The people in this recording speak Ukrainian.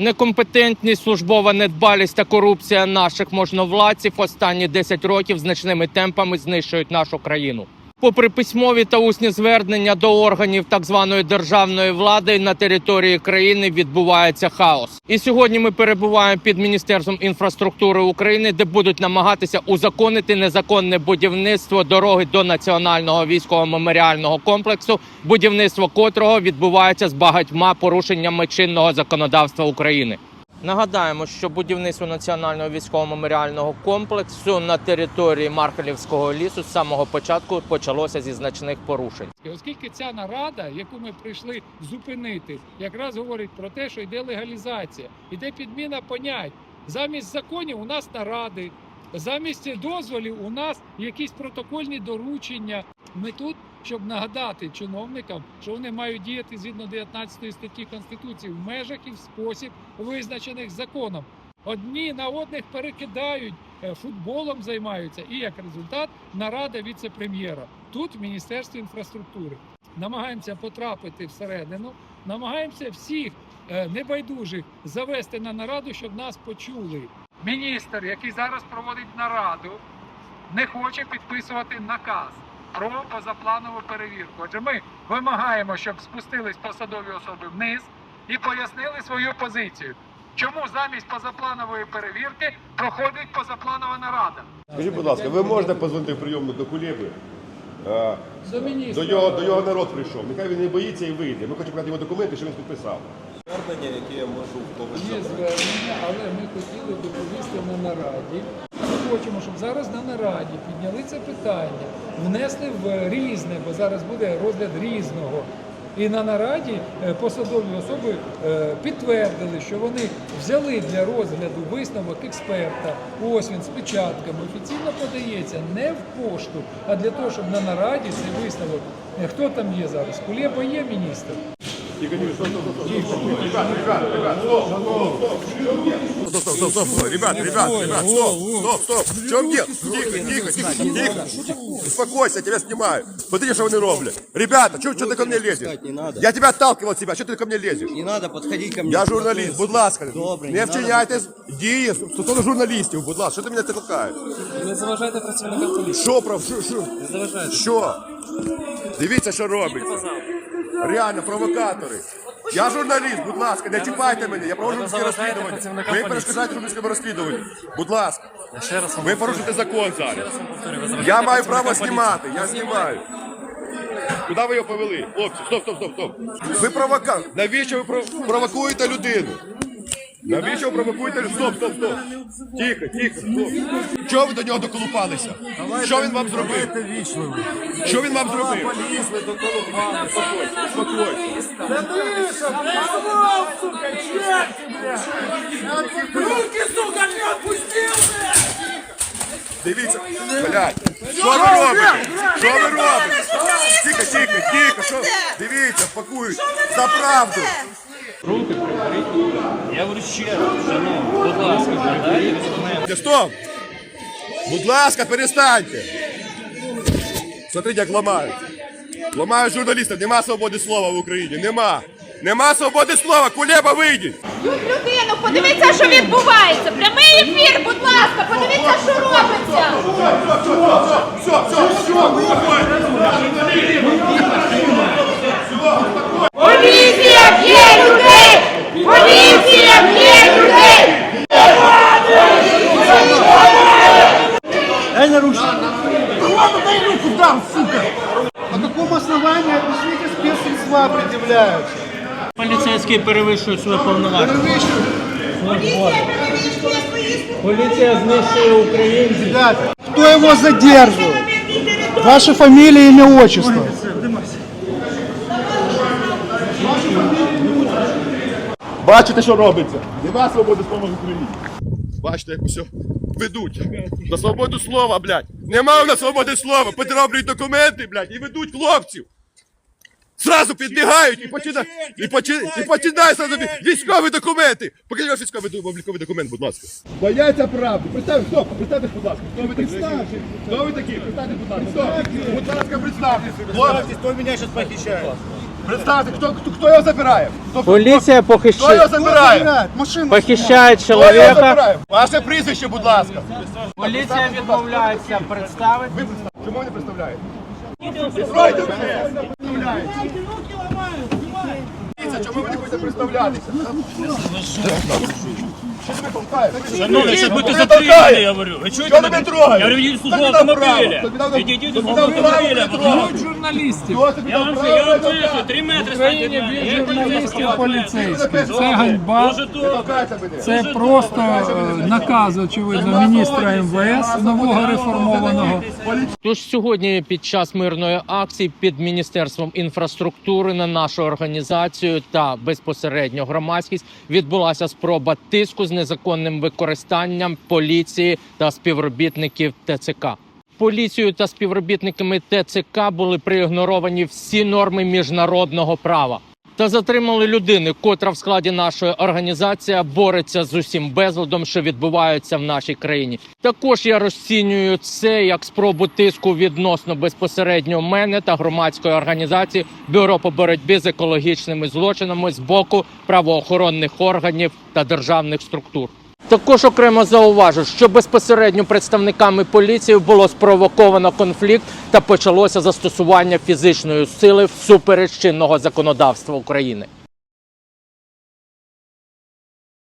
Некомпетентність, службова недбалість та корупція наших можновладців останні 10 років значними темпами знищують нашу країну. Попри письмові та усні звернення до органів так званої державної влади на території країни відбувається хаос. І сьогодні ми перебуваємо під міністерством інфраструктури України, де будуть намагатися узаконити незаконне будівництво дороги до національного військового меморіального комплексу, будівництво котрого відбувається з багатьма порушеннями чинного законодавства України. Нагадаємо, що будівництво національного військового меморіального комплексу на території Мархалівського лісу з самого початку почалося зі значних порушень. І оскільки ця нарада, яку ми прийшли зупинити, якраз говорить про те, що йде легалізація, йде підміна понять. Замість законів у нас наради, замість дозволів у нас якісь протокольні доручення. Ми тут, щоб нагадати чиновникам, що вони мають діяти згідно 19 статті Конституції в межах і в спосіб, визначених законом. Одні на одних перекидають, е, футболом займаються, і як результат нарада віце-прем'єра тут в Міністерстві інфраструктури. Намагаємося потрапити всередину, намагаємося всіх е, небайдужих завести на нараду, щоб нас почули. Міністр, який зараз проводить нараду, не хоче підписувати наказ про позапланову перевірку. Отже, ми вимагаємо, щоб спустились посадові особи вниз і пояснили свою позицію. Чому замість позапланової перевірки проходить позапланова нарада? Скажіть, будь ласка, ви можете позвонити в прийомну до Кулєби? Е, До До міністра. його, до його народ прийшов. Нехай він не боїться і вийде. Ми хочемо брати його документи, що він підписав. звернення, яке я можу в когось Є звернення, але ми хотіли доповісти на нараді. Хочемо, щоб зараз на нараді підняли це питання, внесли в різне, бо зараз буде розгляд різного. І на нараді е, посадові особи е, підтвердили, що вони взяли для розгляду висновок експерта. Ось він з печатками офіційно подається не в пошту, а для того, щоб на нараді цей висновок. Е, Хто там є зараз? Кулєба є міністр. Тихо, тихо, стоп, стоп, стоп, стоп, стоп, стоп, ребят, ребят, ребят, стоп, стоп, ребят, ребят, ребят, стоп, стоп, стоп, в чем дело? Тихо, тихо, тихо, тихо, успокойся, я тебя снимаю. Смотрите, что они роблят. Ребята, что ты ко мне лезешь? Я тебя отталкивал от себя, что ты ко мне лезешь? Не треба підходити ко мені. Я журналіст, будь ласка, не не вчиняйте дії стосовно журналістів, будь ласка, що ти мене толкаєш? Не заважайте працівникам поліції. Що про що, що? Не заважайте. Що? Дивіться, що робиться. Реально, провокатори. Я журналіст, будь ласка, не чіпайте мене, я проводжу журналістське розслідування. Ви перешкоджаєте журналістському розслідуванню. Будь ласка. Ще раз вам Ви порушуєте закон зараз. повторюю, ви заважаєте Я маю право знімати, я знімаю. Куди ви його повели? Хлопці, стоп, стоп, стоп, стоп. Ви провока... Навіщо ви про- провокуєте людину? Навіщо ви провокуєте? Стоп, стоп, стоп. Тихо, тихо, стоп. Чого ви до нього доколупалися? Що він вам зробив? Що він вам зробив? Успокойся. Дивіться, блядь, що ви робите? Що ви робите? Тихо, тихо, тихо, що? Дивіться, пакують за правду. Я говорю ще раз, шановні, будь ласка, передайте документи. Стоп! Будь ласка, перестаньте. Смотрите, як ламають. Ламають журналістів. Нема свободи слова в Україні. Нема. Нема свободи слова. Кулеба вийдіть. Б'ють людину, подивіться, що відбувається. Прямий ефір, будь ласка, подивіться, що робиться. Все, все, все. Поліція По какому основанию, объясните, спецсредства предъявляются? Поліцейський перевищує свої повноваження. Перевыщут. Поліція знищує українців. Ребята, кто его задерживает? Ваша фамилия, имя, отчество. Бачите, що робиться? Нема свободи слова в Україні. Бачите, як усе ведуть. За свободу слова, блядь. Нема у нас свободи слова. Підроблюють документи, блядь, і ведуть хлопців. Зразу підбігають і починають, і, почи, і починають зразу військові документи. Покажіть ваш військовий обліковий документ, будь ласка. Бояться правди. Представте, стоп, представте, будь ласка. Хто ви такі? Хто ви такі? Представте, будь ласка. Стоп. Будь ласка, представте. Хлопці, Хто мене зараз похищає? Представте, хто, хто, хто його забирає? Хто, Поліція хто його похищає, забирає? Забирает, машину похищає Хто його чоловіка. забирає? Ваше прізвище, будь ласка. Поліція відмовляється представити. Ви представ- Чому ви не представляєте? Відстройте мене! Дивіться, Чому ви не хочете представлятися? Мене? Шановні, зараз будете затримані, я говорю. Ви чуєте трогає? Я говорю, йдіть з Тобі право. автомобіля. Тобі дав- Ідіть з тобі дав право автомобіля. мене трогати. журналістів. Хто тобі Я дав вам мене пишу, три метри станьте від мене. Я журналістів поліцейських. Це ганьба. Дуже мене. Це просто е, наказ, очевидно, міністра МВС нового реформованого. Тож сьогодні під час мирної акції під міністерством інфраструктури на нашу організацію та безпосередньо громадськість відбулася спроба тиску з незаконним використанням поліції та співробітників ТЦК. Поліцією та співробітниками ТЦК були проігноровані всі норми міжнародного права. Та затримали людини, котра в складі нашої організації бореться з усім безладом, що відбувається в нашій країні. Також я розцінюю це як спробу тиску відносно безпосередньо мене та громадської організації Бюро по боротьбі з екологічними злочинами з боку правоохоронних органів та державних структур. Також окремо зауважу, що безпосередньо представниками поліції було спровоковано конфлікт та почалося застосування фізичної сили всупереч чинного законодавства України.